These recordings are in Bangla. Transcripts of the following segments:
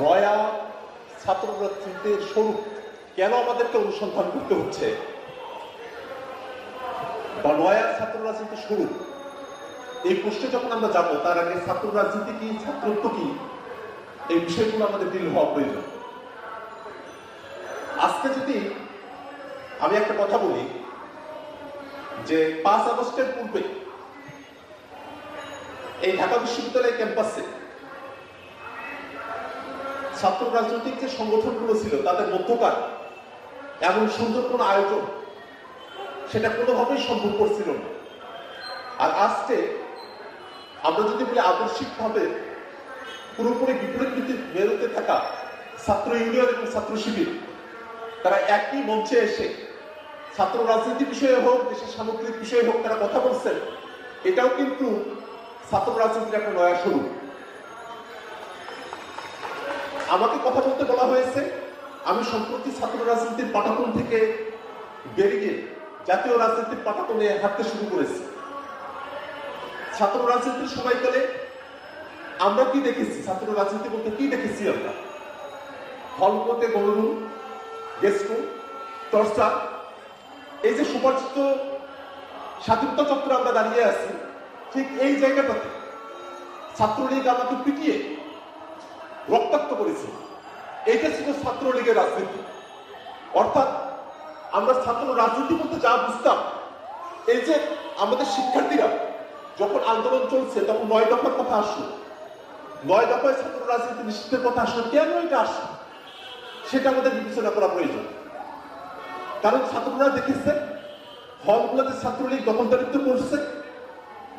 নয়া ছাত্র রাজনীতির স্বরূপ কেন আমাদেরকে অনুসন্ধান করতে হচ্ছে? বা নয়া ছাত্র রাজনীতির স্বরূপ এই প্রশ্নে যখন আমরা যাব, তার আগে ছাত্র রাজনীতি কি, ছাত্রত্ব কি? এই বিষয়গুলো আমাদের দৃঢ় হওয়া প্রয়োজন। আজকে যদি আমি একটা কথা বলি, যে পাঁচ আগস্টের পূর্বে এই ঢাকা বিশ্ববিদ্যালয় ক্যাম্পাসে ছাত্র রাজনৈতিক যে সংগঠনগুলো ছিল, তাদের মধ্যকার এমন সুন্দর কোন আয়োজন সেটা কোনোভাবেই সম্ভব করছিল না। আর আজকে আমরা যদি বলি আদর্শিকভাবে পুরোপুরি বিপরীত নীতির মেরুতে থাকা ছাত্র ইউনিয়ন এবং ছাত্র শিবির, তারা একই মঞ্চে এসে ছাত্র রাজনীতি বিষয়ে হোক, দেশের সামগ্রিক বিষয়ে হোক, তারা কথা বলছেন, এটাও কিন্তু ছাত্র রাজনীতির একটা নয়া শুরু। আমাকে কথা বলতে বলা হয়েছে, আমি সম্প্রতি ছাত্র রাজনীতির পাঠাতন থেকে বেরিয়ে জাতীয় রাজনীতির পাঠাতনে হাঁটতে শুরু করেছি। ছাত্র রাজনীতির সময়কালে আমরা কি দেখেছি? ছাত্র রাজনীতি বলতে কি দেখেছি আমরা? হলপথে গণরুম, গেস্ট চর্চা এই যে সুপরিচিত স্বাধীনতা চত্বরে আমরা দাঁড়িয়ে আছি, ঠিক এই জায়গাটাতে ছাত্রলীগ আমাকে পিটিয়ে রক্তাক্ত করেছে। এইটা ছিল ছাত্রলীগের রাজনীতি। অর্থাৎ আমরা ছাত্র রাজনীতি বলতে যা বুঝতাম, এই যে আমাদের শিক্ষার্থীরা যখন আন্দোলন চলছে, তখন নয় দফার কথা আসলো। নয় দফায় ছাত্র রাজনীতি নিষিদ্ধের কথা আসলো। কেন এটা আসলো? সেটা আমাদের বিবেচনা করা প্রয়োজন। কারণ ছাত্ররা দেখেছে, হলগুলোতে ছাত্রলীগ দখলদারিত্ব করছে।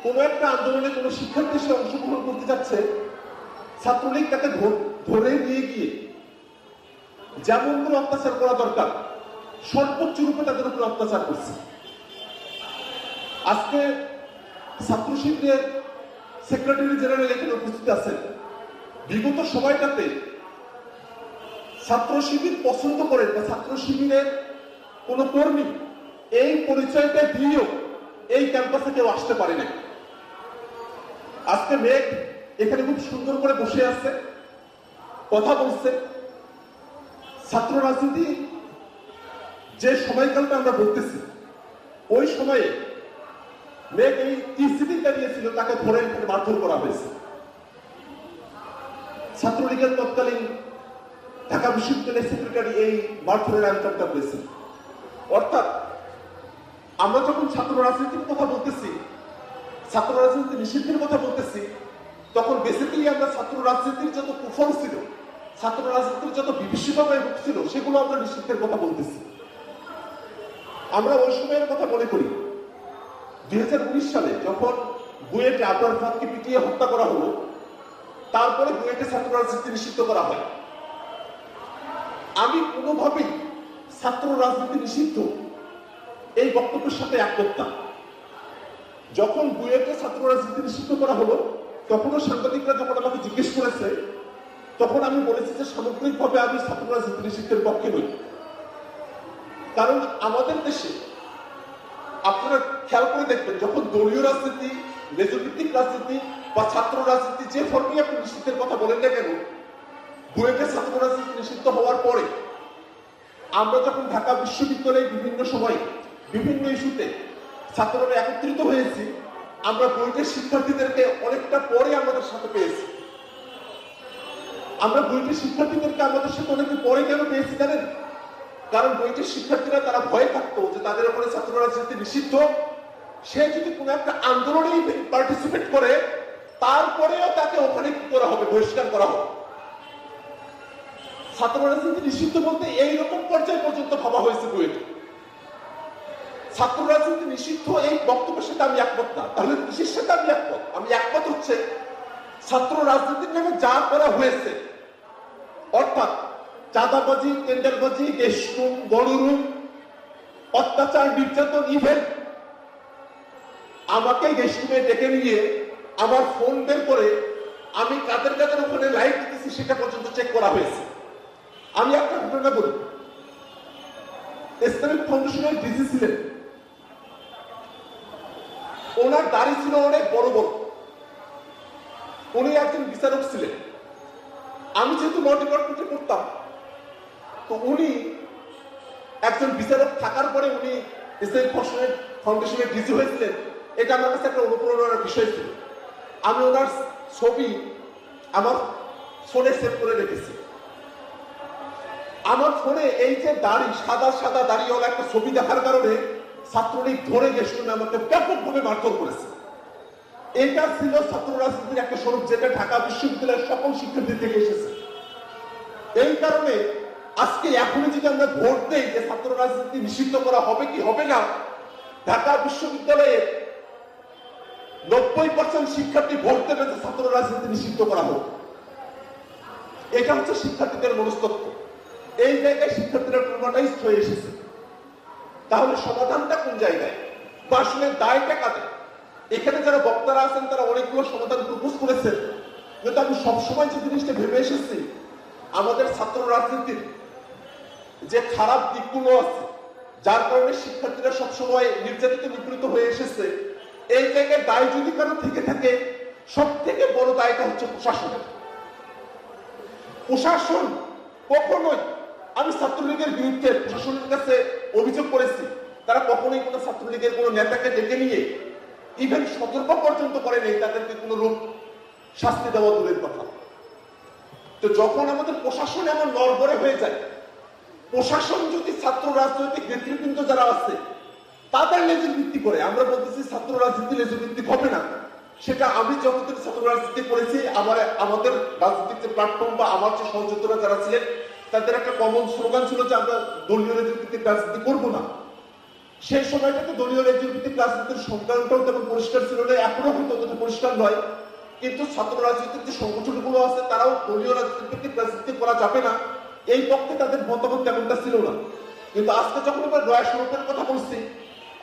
কোনো একটা আন্দোলনে কোনো শিক্ষার্থী সে অংশগ্রহণ করতে যাচ্ছে ছাত্রলীগ তাকে ধর- নিয়ে গিয়ে যেমন করে অত্যাচার করা দরকার, সর্বোচ্চ রূপে তাদের উপর অত্যাচার করছে। আজকে ছাত্র শিবিরের সেক্রেটারি জেনারেল এখানে উপস্থিত আছেন। বিগত সময়টাতে ছাত্র শিবির পছন্দ করেন বা ছাত্র শিবিরের কোন কর্মী এই পরিচয়টা দিয়েও এই ক্যাম্পাসে কেউ আসতে পারে না আজকে মেঘ এখানে খুব সুন্দর করে বসে আছে, কথা বলছে। ছাত্র রাজনীতি যে সময়কালটা আমরা বলতেছি, ওই সময়ে মেঘ এই টিসিটি দাঁড়িয়েছিল তাকে ধরে এখানে মারধর করা হয়েছে। ছাত্রলীগের তৎকালীন ঢাকা বিশ্ববিদ্যালয়ের সেক্রেটারি এই মারধরের আয়োজনটা করেছেন অর্থাৎ, আমরা যখন ছাত্র রাজনীতির কথা বলতেছি, ছাত্র রাজনীতি নিষিদ্ধের কথা বলতেছি তখন বেসিক্যালি আমরা ছাত্র রাজনীতির যত কুফল ছিল, ছাত্র রাজনীতির যত বিভীষিকাময় রূপ ছিল, সেগুলো আমরা নিষিদ্ধের কথা বলতেছি। আমরা ওই সময়ের কথা মনে করি। দুই হাজার উনিশ সালে যখন বুয়েটে আবরার ফাঁদকে পিটিয়ে হত্যা করা হলো, তারপরে বুয়েটে ছাত্র রাজনীতি নিষিদ্ধ করা হয়। আমি কোনোভাবেই ছাত্র রাজনীতি নিষিদ্ধ এই বক্তব্যের সাথে একমত না। যখন বুয়েটে ছাত্র রাজনীতি নিষিদ্ধ করা হলো তখনও সাংবাদিকরা যখন আমাকে জিজ্ঞেস করেছে, তখন আমি বলেছি যে সামগ্রিকভাবে আমি ছাত্র রাজনীতি পক্ষে নই। কারণ আমাদের দেশে আপনারা খেয়াল করে দেখবেন, যখন দলীয় রাজনীতি রেজভিত্তিক রাজনীতি বা ছাত্র রাজনীতি যে ফর্মে আপনি নিষিদ্ধের কথা বলেন না কেন, বুয়েটে ছাত্র রাজনীতি নিষিদ্ধ হওয়ার পরে আমরা যখন ঢাকা বিশ্ববিদ্যালয়ে বিভিন্ন সময় বিভিন্ন ইস্যুতে ছাত্ররা একত্রিত হয়েছি আমরা বইটের শিক্ষার্থীদেরকে অনেকটা পরে আমাদের সাথে পেয়েছি। আমরা বইটের শিক্ষার্থীদেরকে আমাদের সাথে অনেকটা পরে কেন পেয়েছি জানেন? কারণ বইটের শিক্ষার্থীরা তারা ভয়ে থাকতো যে তাদের উপরে ছাত্র রাজনীতি নিষিদ্ধ, সে যদি কোনো একটা আন্দোলনে পার্টিসিপেট করে, তারপরেও তাকে ওখানে কি করা হবে, বহিষ্কার করা হবে? ছাত্র রাজনীতি নিষিদ্ধ বলতে এইরকম পর্যায় পর্যন্ত ভাবা হয়েছে বুয়েটে ছাত্র রাজনীতি নিষিদ্ধ, এই বক্তব্যের সাথে আমি একমত না। তাহলে কিসের সাথে আমি একমত? আমি একমত হচ্ছে ছাত্র রাজনীতির নামে যা করা হয়েছে, অর্থাৎ চাঁদাবাজি, টেন্ডারবাজি গেস্টরুম গণরুম অত্যাচার, নির্যাতন ইভেন্ট আমাকে গেস্টরুমে ডেকে নিয়ে আমার ফোন বের করে আমি কাদের কাদের ওখানে লাইট দিতেছি সেটা পর্যন্ত চেক করা হয়েছে। আমি একটা ঘটনা বলি। ইসলামিক ফাউন্ডেশনের ডিজি ছিলেন। দাড়ি ছিল অনেক বড় বড়। উনি একজন বিচারক ছিলেন। আমি যেহেতু ল ডিপার্টমেন্টে পড়তাম, তো উনি একজন বিচারক থাকার পরে উনি ইসলামিক ফাউন্ডেশনের ফাউন্ডেশনের ডিজি হয়েছিলেন। এটা আমার কাছে একটা অনুপ্রেরণার বিষয় ছিল। আমি ওনার ছবি আমার ফোনে সেভ করে রেখেছি। আমার ফোনে এই যে দাড়ি, সাদা সাদা দাড়িওয়ালা একটা ছবি দেখার কারণে ছাত্রলীগ ধরে শুনে আমাকে ব্যাপকভাবে মারধর করেছে। এটা ছিল ছাত্র রাজনীতির একটা স্বরূপ যেটা ঢাকা বিশ্ববিদ্যালয়ের সকল শিক্ষার্থী থেকে এসেছে। এই কারণে আজকে এখনই যদি আমরা ভোট দেই যে ছাত্র রাজনীতি নিষিদ্ধ করা হবে কি হবে না, ঢাকা বিশ্ববিদ্যালয়ে নব্বই পার্সেন্ট শিক্ষার্থী ভোট দেবে যে ছাত্র রাজনীতি নিষিদ্ধ করা হোক। এটা হচ্ছে শিক্ষার্থীদের মনস্তত্ব। এই জায়গায় শিক্ষার্থীরা ট্রমাটাইজ হয়ে এসেছে। তাহলে সমাধানটা কোন জায়গায়? বা আসলে দায়টা কাদের? এখানে যারা বক্তারা আছেন, তারা অনেকগুলো সমাধান প্রপোজ করেছেন। কিন্তু আমি সবসময় যে জিনিসটা ভেবে এসেছি, আমাদের ছাত্র রাজনীতির যে খারাপ দিকগুলো আছে, যার কারণে শিক্ষার্থীরা সবসময় নির্যাতিত, নিপীড়িত হয়ে এসেছে, এই জায়গায় দায় যদি কারও থেকে থাকে সব থেকে বড় দায়টা হচ্ছে প্রশাসনের। প্রশাসন কখনোই, আমি ছাত্রলীগের বিরুদ্ধে প্রশাসনের কাছে অভিযোগ করেছি তারা কখনোই ছাত্রলীগের কোনো নেতাকে ডেকে নিয়ে ইভেন সতর্ক পর্যন্ত করেনি তাদেরকে কোনো রূপ, শাস্তি দেওয়া দূরের কথা। তো যখন আমাদের প্রশাসন এমন নড়বড়ে হয়ে যায়, প্রশাসন যদি ছাত্র রাজনৈতিক নেতৃবৃন্দ যারা আছে, তাদের লেজের ভিত্তি করে, আমরা বলতেছি ছাত্র রাজনীতি লেজের ভিত্তিক হবে না। সেটা আমি যতদিন ছাত্র রাজনীতি করেছি, আমার, আমাদের রাজনৈতিক যে প্ল্যাটফর্ম বা আমার যে সহযোদ্ধারা যারা ছিলেন, তাদের একটা কমন স্লোগান ছিল যে আমরা দলীয় লেজের রাজনীতি করব না। সেই সময়টাতে দলীয় ভিত্তিক রাজনীতির সংজ্ঞানটাও তেমন পরিষ্কার ছিল না, এখনও হয়তো ততটা পরিষ্কার নয়। কিন্তু ছাত্র রাজনীতির যে সংগঠনগুলো আছে, তারাও দলীয় রাজনীতির ভিত্তিক রাজনীতি করা যাবে না। এই পক্ষে তাদের মতামত তেমনটা ছিল না। কিন্তু আজকে যখন আমরা নয়া স্বরূপের কথা বলছি,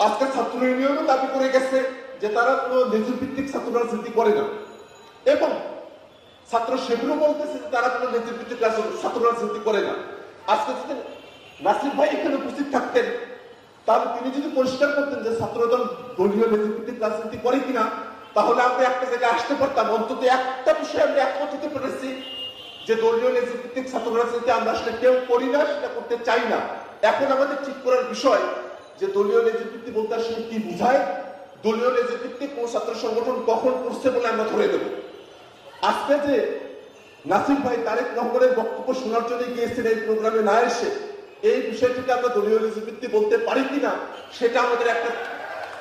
আজকে ছাত্র ইউনিয়নও দাবি করে গেছে যে তারা কোনো লেজুর ভিত্তিক ছাত্র রাজনীতি করে না। এবং ছাত্র সেগুলো বলতেছে যে তারা কোনো লেজুর ভিত্তিক ছাত্র রাজনীতি করে না। আজকে যদি নাসির ভাই এখানে উপস্থিত থাকতেন তাহলে তিনি যদি পরিষ্কার করতেন যে ছাত্রদল দলীয় ভিত্তিক রাজনীতি করে কিনা, তাহলে আমরা একটা জায়গায় আসতে পারতাম। অন্তত একটা বিষয়ে আমরা একমত হতে পেরেছি যে দলীয় নেতৃত্বিক ছাত্র রাজনীতি আমরা আসলে কেউ করি না, সেটা করতে চাই না। এখন আমাদের ঠিক করার বিষয় যে দলীয় নেতৃত্ব বলতে আসলে কি বুঝায়? দলীয় নেতৃত্বে কোন ছাত্র সংগঠন কখন করছে বলে আমরা ধরে দেব আজকে যে নাসির ভাই তারেক রহমানের বক্তব্য শোনার জন্য গিয়েছেন এই প্রোগ্রামে না এসে এই বিষয়টিকে আমরা দলীয় নেতৃত্বে বলতে পারি কিনা, সেটা আমাদের একটা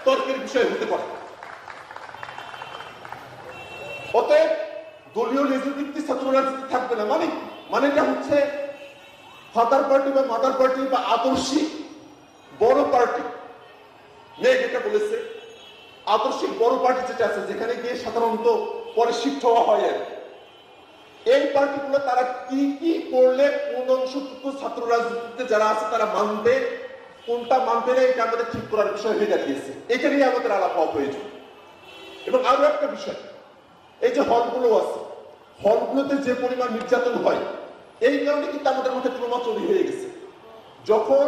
তর্কের বিষয় হতে পারে। অতএব দলীয় নেতৃত্বে ছাত্র রাজনীতি থাকবে না। মানে মানেটা হচ্ছে ফাদার পার্টি বা মাদার পার্টি বা আদর্শিক বড় পার্টি মেয়ে যেটা বলেছে আদর্শিক বড় পার্টি যেটা আছে, যেখানে গিয়ে সাধারণত পরে শিফট হওয়া হয় আর। এই পার্টিগুলো তারা কি কি করলে কোন অংশটুকু ছাত্র রাজনীতিতে যারা আছে তারা মানবে? কোনটা মানবে না, এটা আমাদের ঠিক করার বিষয় হয়ে দাঁড়িয়েছে। এখানেই আমাদের আলাপ হওয়া প্রয়োজন। এবং আরও একটা বিষয়, এই যে হলগুলো আছে, হলগুলোতে যে পরিমাণ নির্যাতন হয়, এই কারণে কিন্তু আমাদের মধ্যে ট্রমা তৈরি হয়ে গেছে। যখন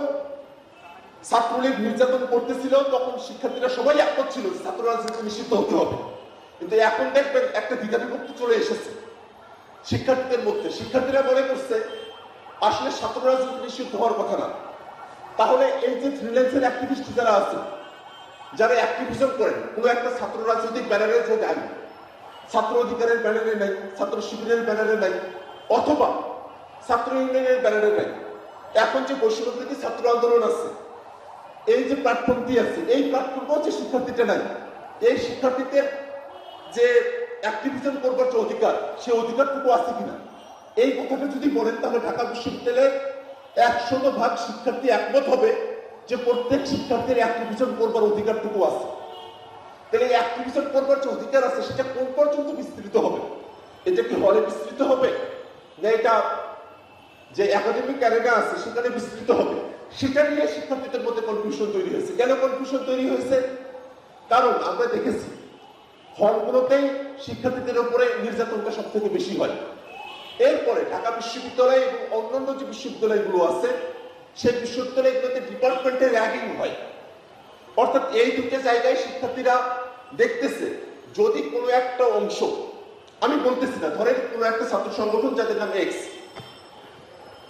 ছাত্রলীগ নির্যাতন করতেছিল, তখন শিক্ষার্থীরা সবাই একমত ছিল ছাত্র রাজনীতি নিষিদ্ধ হতে হবে। কিন্তু এখন দেখবেন একটা দ্বিধাবিভক্তি চলে এসেছে। শিক্ষার্থীদের মধ্যে, শিক্ষার্থীরা মনে করছে, আসলে ছাত্র রাজনীতি নিষিদ্ধ হওয়ার কথা না, তাহলে এই যে ফ্রিল্যান্সের অ্যাক্টিভিস্ট যারা আছে, যারা অ্যাক্টিভিজম করেন, কোনো একটা ছাত্র রাজনৈতিক ব্যানারে যে দাঁড়িয়ে ছাত্র অধিকারের ব্যানারে নাই, ছাত্র শিবিরের ব্যানারে নাই, অথবা ছাত্র ইউনিয়নের ব্যানারে নাই, এখন যে বৈষম্যবৃত্তি ছাত্র আন্দোলন আছে, এই যে প্ল্যাটফর্মটি আছে, এই প্ল্যাটফর্মও যে শিক্ষার্থীটা নাই, এই শিক্ষার্থীদের যে অ্যাক্টিভিজম করবার যে অধিকার, সে অধিকারটুকু আছে কিনা? এই কথাটা যদি বলেন, তাহলে ঢাকা বিশ্ববিদ্যালয়ের একশত ভাগ শিক্ষার্থী একমত হবে যে প্রত্যেক শিক্ষার্থীর অ্যাক্টিভিজম করবার অধিকারটুকু আছে। তাহলে এই অ্যাক্টিভিজম করবার যে অধিকার আছে, সেটা কোন পর্যন্ত বিস্তৃত হবে? এটা কি হলে বিস্তৃত হবে? না এটা যে একাডেমিক ক্যারেগা আছে, সেখানে বিস্তৃত হবে? সেটা নিয়ে শিক্ষার্থীদের মধ্যে কনফিউশন তৈরি হয়েছে। কেন কনফিউশন তৈরি হয়েছে? কারণ আমরা দেখেছি হলগুলোতেই শিক্ষার্থীদের উপরে নির্যাতনটা সব থেকে বেশি হয়। এরপরে ঢাকা বিশ্ববিদ্যালয় এবং অন্যান্য যে বিশ্ববিদ্যালয়গুলো আছে, সেই বিশ্ববিদ্যালয়গুলোতে ডিপার্টমেন্টের র্যাগিং হয়। অর্থাৎ এই দুটো জায়গায় শিক্ষার্থীরা দেখতেছে, যদি কোনো একটা অংশ, আমি বলতেছি না, ধরেন কোনো একটা ছাত্র সংগঠন যাদের নাম এক্স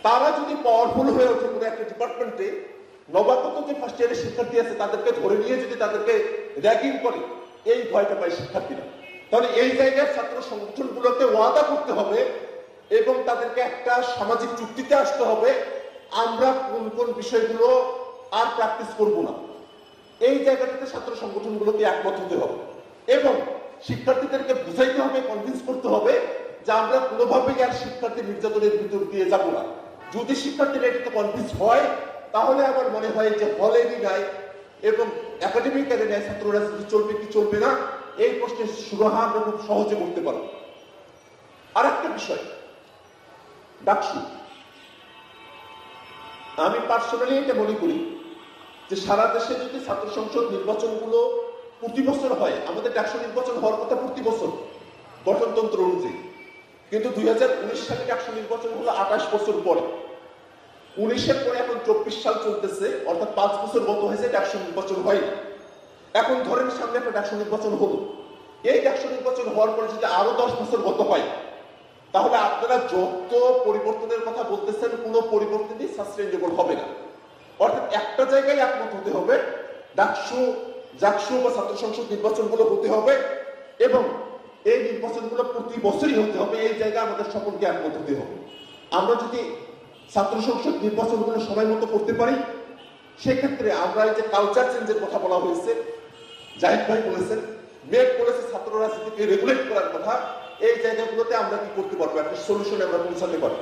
তারা যদি পাওয়ারফুল হয়ে ওঠে কোনো একটা ডিপার্টমেন্টে নবাগত যে ফার্স্ট ইয়ারের শিক্ষার্থী আছে, তাদেরকে ধরে নিয়ে যদি তাদেরকে র্যাগিং করে, এই ভয়টা পায় শিক্ষার্থীরা। তাহলে এই জায়গায় ছাত্র সংগঠনগুলোকে ওয়াদা করতে হবে এবং তাদেরকে একটা সামাজিক চুক্তিতে আসতে হবে, আমরা কোন কোন বিষয়গুলো আর প্র্যাকটিস করব না। এই জায়গাটাতে ছাত্র সংগঠনগুলোকে একমত হতে হবে এবং শিক্ষার্থীদেরকে বুঝাইতে হবে কনভিন্স করতে হবে যে আমরা কোনোভাবেই আর শিক্ষার্থী নির্যাতনের ভিতর দিয়ে যাব না। যদি শিক্ষার্থীরা এটাতে কনভিন্স হয়, তাহলে আমার মনে হয় যে হলেরই নাই এবং একাডেমিক নেয়, ছাত্ররা চলবে কি চলবে না এই প্রশ্নের সুরাহা খুব সহজে করতে পারব আর একটা বিষয়, ডাকসু। আমি পার্সোনালি এটা মনে করি যে সারা দেশে যদি ছাত্র সংসদ নির্বাচনগুলো প্রতি বছর হয়, আমাদের ডাকসু নির্বাচন হওয়ার কথা প্রতি বছর, গঠনতন্ত্র অনুযায়ী। কিন্তু দুই হাজার উনিশ সালে ডাকসু নির্বাচন হলো আঠাশ বছর পরে। উনিশের পরে এখন চব্বিশ সাল চলতেছে, অর্থাৎ পাঁচ বছর গত হয়েছে ডাকসু নির্বাচন হয়নি। এখন ধরেন সামনে একটা ডাকসু নির্বাচন হলো। এই ডাকসু নির্বাচন হওয়ার পরে যদি আরও দশ বছর গত হয়, তাহলে আপনারা যত পরিবর্তনের কথা বলতেছেন, কোনো পরিবর্তনই সাস্টেইনেবল হবে না। অর্থাৎ একটা জায়গায় একমত হতে হবে, ডাকসু জাকসু বা ছাত্র সংসদ নির্বাচনগুলো হতে হবে এবং এই নির্বাচনগুলো প্রতি বছরই হতে হবে, এই জায়গায় আমাদের সকলকে একমত হতে হবে। আমরা যদি ছাত্র সংসদ নির্বাচনগুলো সময় মতো করতে পারি, সেক্ষেত্রে আমরা এই যে কালচার চেঞ্জের কথা বলা হয়েছে জাহিদ ভাই বলেছেন মেক বলেছে ছাত্র রাজনীতিকে রেগুলেট করার কথা, এই জায়গাগুলোতে আমরা কি করতে পারব? একটা সলিউশনে আমরা পৌঁছাতে পারব।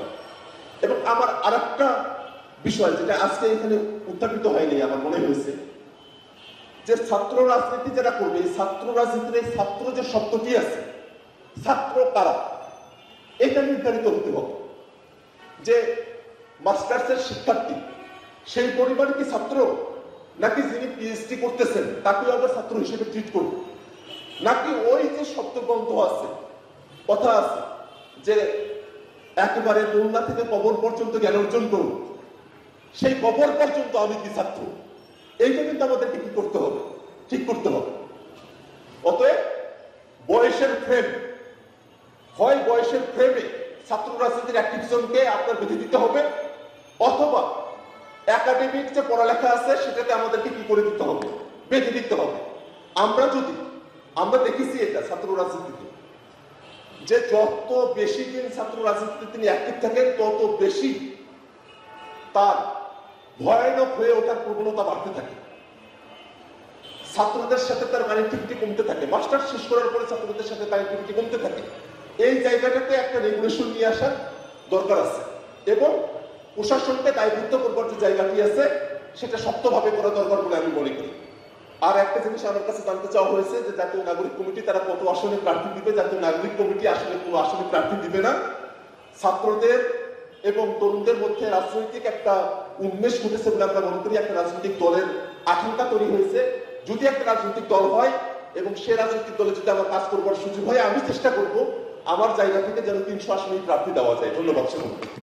এবং আমার আর একটা বিষয়, যেটা আজকে এখানে উত্থাপিত হয়নি, আমার মনে হয়েছে, যে ছাত্র রাজনীতি যারা করবে ছাত্র রাজনীতির এই ছাত্র যে শব্দটি আছে, ছাত্র কারা, এটা নির্ধারিত হতে হবে। যে মাস্টার্সের শিক্ষার্থী, সেই পরিবারে কি ছাত্র? নাকি যিনি পিএইচডি করতেছেন তাকে আমরা ছাত্র হিসেবে ট্রিট করব? নাকি ওই যে শব্দগ্রন্থ আছে, কথা আছে, যে একেবারে দোলনা থেকে কবর পর্যন্ত জ্ঞান অর্জন করুন। সেই কবর পর্যন্ত আমি কি ছাত্র? এইটা কিন্তু আমাদেরকে কি করতে হবে? ঠিক করতে হবে। অতএব, বয়সের ফ্রেম হয় বয়সের ফ্রেমে ছাত্র রাজনীতির অ্যাক্টিভিজমকে আপনার বেঁধে দিতে হবে, অথবা একাডেমিক যে পড়ালেখা আছে, সেটাতে আমাদেরকে কি করে দিতে হবে? বেঁধে দিতে হবে। আমরা যদি, আমরা দেখেছি এটা ছাত্র রাজনীতিতে যে যত বেশি দিন ছাত্র রাজনীতিতে তিনি অ্যাক্টিভ থাকেন, তত বেশি তার ভয়ানক হয়ে ওঠার প্রবণতা বাড়তে থাকে। ছাত্রদের সাথে তার কানেক্টিভিটি কমতে থাকে। মাস্টার শেষ করার পরে ছাত্রদের সাথে কানেক্টিভিটি কমতে থাকে। এই জায়গাটাতে একটা রেগুলেশন নিয়ে আসার দরকার আছে। এবং প্রশাসনকে দায়বদ্ধ করবার যে জায়গাটি আছে, সেটা শক্তভাবে করা দরকার বলে আমি মনে করি। আর একটা জিনিস আমার কাছে জানতে চাওয়া হয়েছে যে জাতীয় নাগরিক কমিটি তারা কত আসনে প্রার্থী দিবে? জাতীয় নাগরিক কমিটি আসলে কোনো আসনে প্রার্থী দিবে না। ছাত্রদের এবং তরুণদের মধ্যে রাজনৈতিক একটা উন্মেষ ঘটেছে বলে আমরা মনে করি। একটা রাজনৈতিক দলের আকাঙ্ক্ষা তৈরি হয়েছে। যদি একটা রাজনৈতিক দল হয় এবং সে রাজনৈতিক দলে যদি আমার কাজ করবার সুযোগ হয়, আমি চেষ্টা করব আমার জায়গা থেকে যেন তিনশো আসনে প্রার্থী দেওয়া যায়। ধন্যবাদ সবাইকে।